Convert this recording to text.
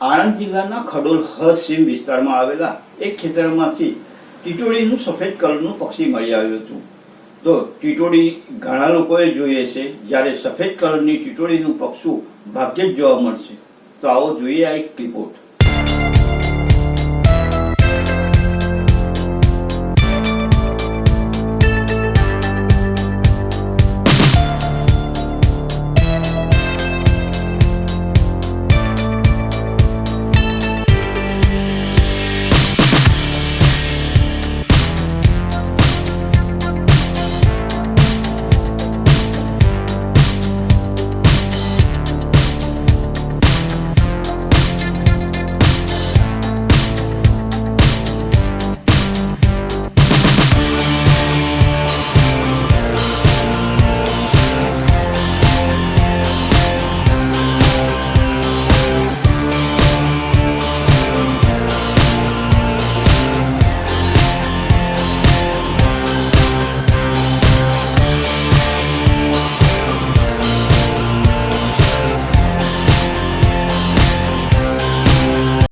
આણંદ જિલ્લાના ખડોલ હસીમ વિસ્તારમાં આવેલા એક ખેતરમાંથી ટીટોડીનું સફેદ કલરનું પક્ષી મળી આવ્યું હતું. તો ટીટોડી ઘણા લોકોએ જોઈએ છે, જ્યારે સફેદ કલરની ટીટોડીનું પક્ષું ભાગ્યે જ જોવા મળશે. તો આવો જોઈએ આ એક રિપોર્ટ